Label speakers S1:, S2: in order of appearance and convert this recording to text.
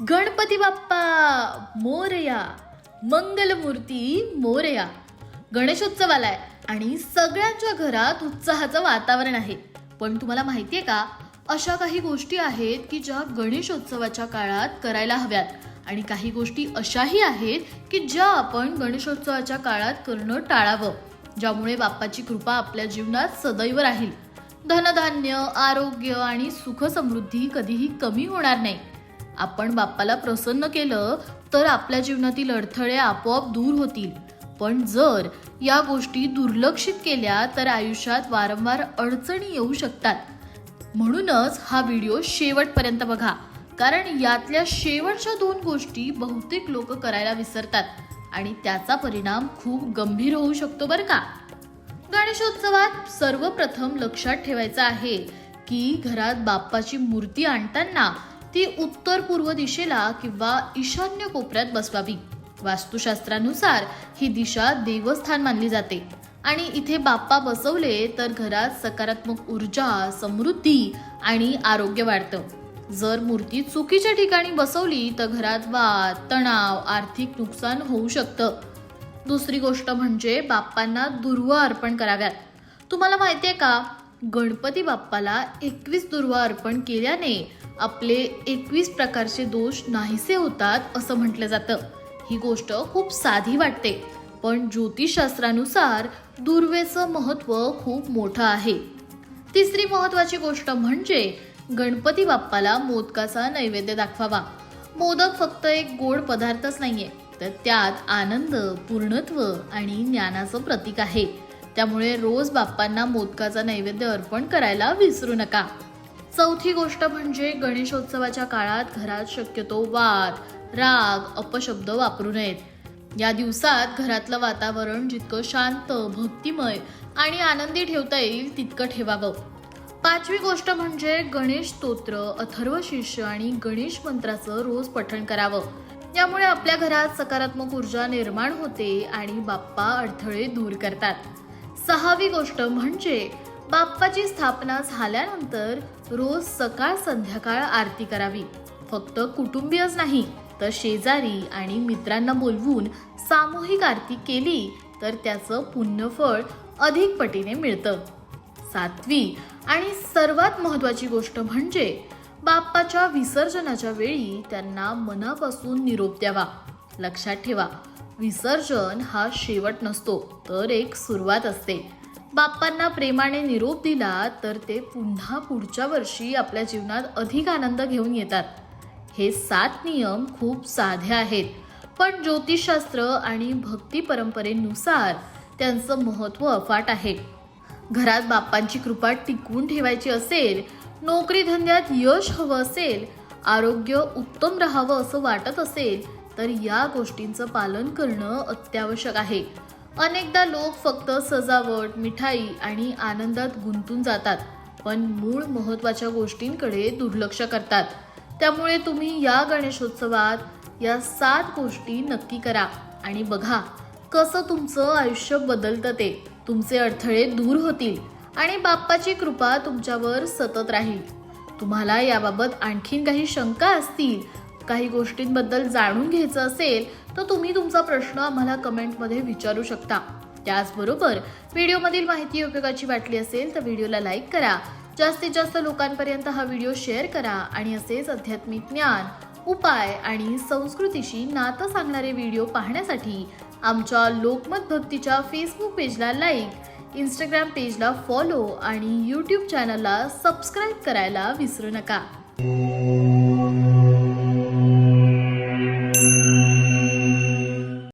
S1: गणपती बाप्पा मोरया मंगलमूर्ती मोरया. गणेशोत्सवाला आहे आणि सगळ्यांच्या घरात उत्साहाचं वातावरण आहे. पण तुम्हाला माहितीये का अशा काही गोष्टी आहेत की ज्या गणेशोत्सवाच्या काळात करायला हव्यात. आणि काही गोष्टी अशाही आहेत की ज्या आपण गणेशोत्सवाच्या काळात करणं टाळावं. ज्यामुळे बाप्पाची कृपा आपल्या जीवनात सदैव राहील. धनधान्य आरोग्य आणि सुखसमृद्धी कधीही कमी होणार नाही. आपण बाप्पाला प्रसन्न केलं तर आपल्या जीवनातील अडथळे आपोआप दूर होतील. पण जर या गोष्टी दुर्लक्षित केल्या तर आयुष्यात वारंवार अडचणी येऊ शकतात. म्हणूनच हा व्हिडिओ शेवटपर्यंत बघा. कारण यातल्या शेवटच्या दोन गोष्टी बहुतेक लोक करायला विसरतात आणि त्याचा परिणाम खूप गंभीर होऊ शकतो बरं का? गणेशोत्सवात सर्वप्रथम लक्षात ठेवायचं आहे की घरात बाप्पाची मूर्ती आणताना ती उत्तर पूर्व दिशेला किंवा ईशान्य कोपऱ्यात बसवावी. वास्तुशास्त्रानुसार ही दिशा देवस्थान मानली जाते. आणि इथे बाप्पा बसवले तर घरात सकारात्मक ऊर्जा समृद्धी आणि आरोग्य वाढतं. जर मूर्ती चुकीच्या ठिकाणी बसवली तर घरात वाद तणाव आर्थिक नुकसान होऊ शकतं. दुसरी गोष्ट म्हणजे बाप्पांना दुर्वा अर्पण कराव्यात. तुम्हाला माहिती आहे का? गणपती बाप्पाला एकवीस दुर्वा अर्पण केल्याने आपले एकवीस प्रकारचे दोष नाहीसे होतात असं म्हटलं जातं. ही गोष्ट खूप साधी वाटते पण ज्योतिषशास्त्रानुसार दुर्वेचं महत्त्व खूप मोठं आहे. तिसरी महत्वाची गोष्ट म्हणजे गणपती बाप्पाला मोदकाचा नैवेद्य दाखवावा. मोदक फक्त एक गोड पदार्थच नाहीये तर त्यात आनंद पूर्णत्व आणि ज्ञानाचं प्रतीक आहे. त्यामुळे रोज बाप्पांना मोदकाचा नैवेद्य अर्पण करायला विसरू नका. चौथी गोष्ट म्हणजे गणेशोत्सवाच्या काळात घरात शक्यतो वाद राग अपशब्द वापरू नयेत. या दिवसात घरातलं वातावरण जितकं शांत भक्तिमय आणि आनंदी ठेवता येईल तितकं ठेवावं. पाचवी गोष्ट म्हणजे गणेश स्तोत्र अथर्व शिष्य आणि गणेश मंत्राचं रोज पठण करावं. यामुळे आपल्या घरात सकारात्मक ऊर्जा निर्माण होते आणि बाप्पा अडथळे दूर करतात. सहावी गोष्ट म्हणजे बाप्पाची स्थापना झाल्यानंतर रोज सकाळ संध्याकाळ आरती करावी. फक्त कुटुंबीयच नाही तर शेजारी आणि मित्रांना बोलवून सामूहिक आरती केली तर त्याचं पुण्यफळ अधिक पटीने मिळतं. सातवी आणि सर्वात महत्वाची गोष्ट म्हणजे बाप्पाच्या विसर्जनाच्या वेळी त्यांना मनापासून निरोप द्यावा. लक्षात ठेवा विसर्जन हा शेवट नसतो तर एक सुरुवात असते. बाप्पांना प्रेमाने निरोप दिला तर ते पुन्हा पुढच्या वर्षी आपल्या जीवनात अधिक आनंद घेऊन येतात. हे सात नियम खूप साधे आहेत. पण ज्योतिषशास्त्र आणि भक्ती परंपरेनुसार त्यांचं महत्त्व अफाट आहे. घरात बाप्पांची कृपा टिकवून ठेवायची असेल नोकरी धंद्यात यश हवं असेल आरोग्य उत्तम राहावं असं वाटत असेल तर या गोष्टींचं पालन करणं अत्यावश्यक आहे. अनेकदा लोक फक्त सजावट मिठाई आणि आनंदात गुंतून जातात पण मूळ महत्त्वाच्या गोष्टींकडे दुर्लक्ष करतात. त्यामुळे तुम्ही या गणेशोत्सवात या सात गोष्टी नक्की करा आणि बघा कसं तुमचं आयुष्य बदलतं ते. तुमचे अडथळे दूर होतील आणि बाप्पाची कृपा तुमच्यावर सतत राहील. तुम्हाला याबाबत आणखीन काही शंका असतील काही गोष्टींबद्दल जाणून घ्यायचं असेल तर तुम्ही तुमचा प्रश्न आम्हाला कमेंटमध्ये विचारू शकता. त्याचबरोबर व्हिडिओमधील माहिती उपयोगाची वाटली असेल तर व्हिडिओला लाईक करा. जास्तीत जास्त लोकांपर्यंत हा व्हिडिओ शेअर करा आणि असेच आध्यात्मिक ज्ञान उपाय आणि संस्कृतीशी नातं सांगणारे व्हिडिओ पाहण्यासाठी आमच्या लोकमत भक्तीच्या फेसबुक पेजला लाईक इंस्टाग्राम पेजला फॉलो आणि यूट्यूब चॅनलला सबस्क्राईब करायला विसरू नका.